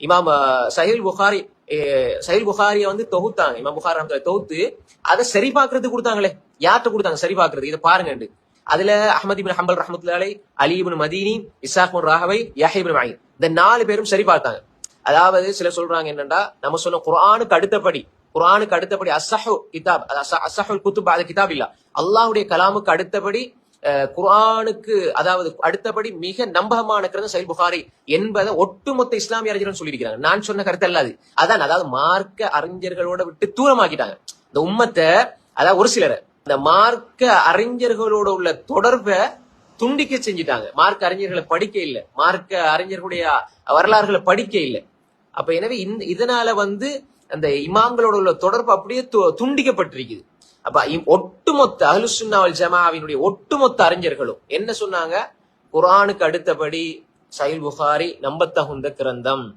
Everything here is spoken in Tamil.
இமாம் சஹில் புகாரி சஹில் புகாரிய வந்து தொகுத்தாங்க. இமாம் புகார் தொகுத்து அதை சரி பார்க்கறது கொடுத்தாங்களே. யார்கிட்ட கொடுத்தாங்க? சரி பார்க்கறது இதை பாருங்க அதுல Ahmad ibn Hanbal ரஹமத்துல்லாலை Ali ibn Madini Ishaq bin ராகவை Yahya ibn இந்த நாலு பேரும் சரி பார்த்தாங்க அதாவது சிலர் சொல்றாங்க என்னன்னா நம்ம சொன்ன குரானுக்கு அடுத்தபடி குரானுக்கு அடுத்தபடி அசஹு கிதாப் அசஹுல் குத்துப் அது கிதாப் இல்ல அல்லாஹுடைய கலாமுக்கு அடுத்தபடி குரானுக்கு அதாவது அடுத்தபடி மிக நம்பகமான கிரந்தம் சஹீல் புகாரி என்பதை ஒட்டுமொத்த இஸ்லாமிய அறிஞர்கள் சொல்லியிருக்கிறாங்க. நான் சொன்ன கருத்து அல்லாது அதான் அதாவது மார்க்க அறிஞர்களோட விட்டு தூரமாக்கிட்டாங்க. இந்த உம்மத்தை அதாவது ஒரு சிலரை இந்த மார்க்க அறிஞர்களோட உள்ள தொடர்பை துண்டிக்க செஞ்சிட்டாங்க. மார்க்க அறிஞர்களை படிக்க இல்ல. மார்க்க அறிஞர்களுடைய வரலாறுகளை படிக்க இல்ல. அப்ப எனவே இதனால வந்து அந்த இமாம்களோட உள்ள தொடர்பு அப்படியே து- துண்டிக்கப்பட்டிருக்குது. அப்ப ஒட்டுமொத்த அஹ்லுசுன்னாவல் ஜமாவினுடைய ஒட்டுமொத்த அறிஞர்களும் என்ன சொன்னாங்க? குரானுக்கு அடுத்தபடி சயில் புகாரி நம்பத்தகுந்த கிரந்தம்.